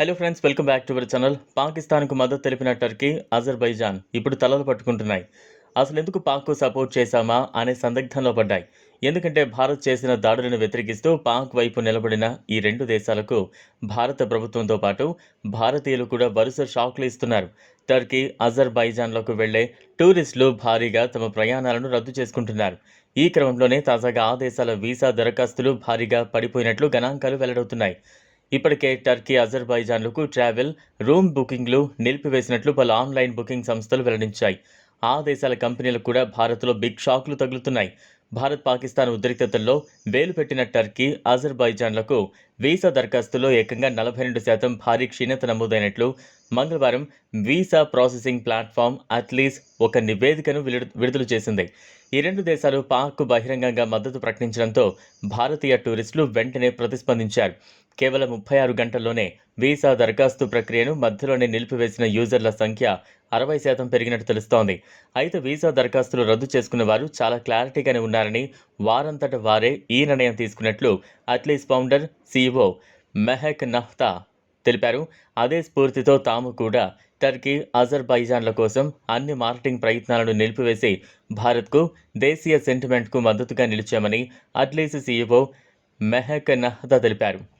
Hello friends welcome back to our channel పాకిస్తాన్కు మద్దతు తెలిపిన టర్కీ అజర్బైజాన్ ఇప్పుడు తలలు పట్టుకుంటున్నాయి. అసలు ఎందుకు పాక్కు సపోర్ట్ చేశామా అనే సందిగ్ధంలో పడ్డాయి. ఎందుకంటే భారత్ చేసిన దాడులను వ్యతిరేకిస్తూ పాక్ వైపు నిలబడిన ఈ రెండు దేశాలకు భారత ప్రభుత్వంతో పాటు భారతీయులు కూడా వరుస షాక్లు ఇస్తున్నారు. టర్కీ అజర్బైజాన్లకు వెళ్ళే టూరిస్టులు భారీగా తమ ప్రయాణాలను రద్దు చేసుకుంటున్నారు. ఈ క్రమంలోనే తాజాగా ఆ దేశాల వీసా దరఖాస్తులు భారీగా పడిపోయినట్లు గణాంకాలు వెల్లడవుతున్నాయి. ఇప్పటికే టర్కీ అజర్బైజాన్లకు ట్రావెల్ రూమ్ బుకింగ్లు నిలిపివేసినట్లు పలు ఆన్లైన్ బుకింగ్ సంస్థలు వెల్లడించాయి. ఆ దేశాల కంపెనీలకు కూడా భారత్లో బిగ్ షాక్లు తగులుతున్నాయి. భారత్ పాకిస్తాన్ ఉద్రిక్తతల్లో వేలు పెట్టిన టర్కీ అజర్బైజాన్లకు వీసా దరఖాస్తులో ఏకంగా నలభై రెండు శాతం భారీ క్షీణత నమోదైనట్లు మంగళవారం వీసా ప్రాసెసింగ్ ప్లాట్ఫామ్ అట్లీస్ ఒక నివేదికను విడుదల విడుదల చేసింది. ఈ రెండు దేశాలు పాక్కు బహిరంగంగా మద్దతు ప్రకటించడంతో భారతీయ టూరిస్టులు వెంటనే ప్రతిస్పందించారు. కేవలం ముప్పై ఆరు గంటల్లోనే వీసా దరఖాస్తు ప్రక్రియను మధ్యలోనే నిలిపివేసిన యూజర్ల సంఖ్య అరవై శాతం పెరిగినట్టు తెలుస్తోంది. అయితే వీసా దరఖాస్తులు రద్దు చేసుకున్న వారు చాలా క్లారిటీగానే ఉన్నారని వారంతట వారే ఈ నిర్ణయం తీసుకున్నట్లు అట్లీస్ ఫౌండర్ సీఈఓ మెహక్ నహ్తా తెలిపారు. అదే స్ఫూర్తితో తాము కూడా టర్కీ అజర్బైజాన్ల కోసం అన్ని మార్కెటింగ్ ప్రయత్నాలను నిలిపివేసి భారత్కు దేశీయ సెంటిమెంట్కు మద్దతుగా నిలిచామని అట్లీస్ సీఈఓ మెహక్ నహదా తెలిపారు.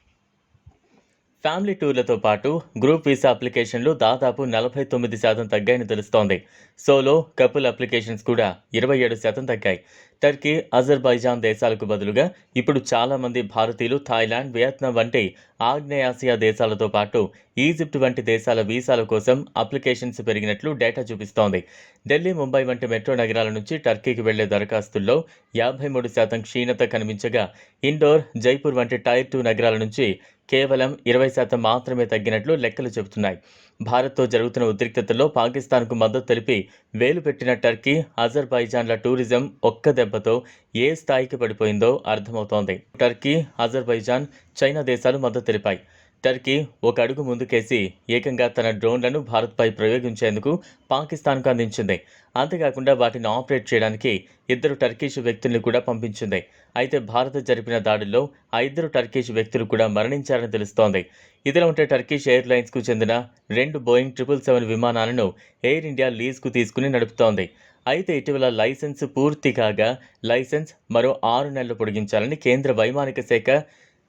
ఫ్యామిలీ టూర్లతో పాటు గ్రూప్ వీసా అప్లికేషన్లు దాదాపు నలభై తొమ్మిది శాతం తగ్గాయని తెలుస్తోంది. సోలో కపుల్ అప్లికేషన్స్ కూడా ఇరవై ఏడు శాతం తగ్గాయి. టర్కీ అజర్బైజాన్ దేశాలకు బదులుగా ఇప్పుడు చాలామంది భారతీయులు థాయిలాండ్ వియత్నాం వంటి ఆగ్నేయాసియా దేశాలతో పాటు ఈజిప్ట్ వంటి దేశాల వీసాల కోసం అప్లికేషన్స్ పెరిగినట్లు డేటా చూపిస్తోంది. ఢిల్లీ ముంబై వంటి మెట్రో నగరాల నుంచి టర్కీకి వెళ్ళే దరఖాస్తుల్లో యాభై మూడు శాతం క్షీణత కనిపించగా ఇండోర్ జైపూర్ వంటి టైర్ టూ నగరాల నుంచి కేవలం ఇరవై శాతం మాత్రమే తగ్గినట్లు లెక్కలు చెబుతున్నాయి. భారత్తో జరుగుతున్న ఉద్రిక్తతల్లో పాకిస్తాన్కు మద్దతు తెలిపి వేలు పెట్టిన టర్కీ అజర్బైజాన్ల టూరిజం ఒక్క దెబ్బతో ఏ స్థాయికి పడిపోయిందో అర్థమవుతోంది. టర్కీ అజర్బైజాన్ చైనా దేశాలు మద్దతు తెలిపాయి. టర్కీ ఒక అడుగు ముందుకేసి ఏకంగా తన డ్రోన్లను భారత్పై ప్రయోగించేందుకు పాకిస్తాన్కు అందించింది. అంతేకాకుండా వాటిని ఆపరేట్ చేయడానికి ఇద్దరు టర్కీష్ వ్యక్తుల్ని కూడా పంపించింది. అయితే భారత్ జరిపిన దాడుల్లో ఆ ఇద్దరు టర్కీష్ వ్యక్తులు కూడా మరణించారని తెలుస్తోంది. ఇదిలా ఉంటే టర్కీష్ ఎయిర్లైన్స్కు చెందిన రెండు బోయింగ్ ట్రిపుల్ సెవెన్ విమానాలను ఎయిర్ ఇండియా లీజ్కు తీసుకుని నడుపుతోంది. అయితే ఇటీవల లైసెన్స్ పూర్తి కాగా లైసెన్స్ మరో ఆరు నెలలు పొడిగించాలని కేంద్ర వైమానిక శాఖ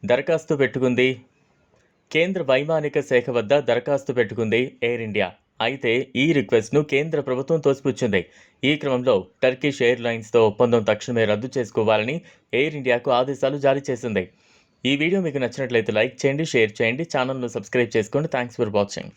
దరఖాస్తు పెట్టుకుంది. కేంద్ర వైమానిక శాఖ వద్ద దరఖాస్తు పెట్టుకుంది ఎయిర్ ఇండియా. అయితే ఈ రిక్వెస్ట్ను కేంద్ర ప్రభుత్వం తోసిపుచ్చింది. ఈ క్రమంలో టర్కిష్ ఎయిర్లైన్స్తో ఒప్పందం తక్షణమే రద్దు చేసుకోవాలని ఎయిర్ ఇండియాకు ఆదేశాలు జారీ చేసింది. ఈ వీడియో మీకు నచ్చినట్లయితే లైక్ చేయండి షేర్ చేయండి ఛానల్ను సబ్స్క్రైబ్ చేసుకోండి. Thanks for watching.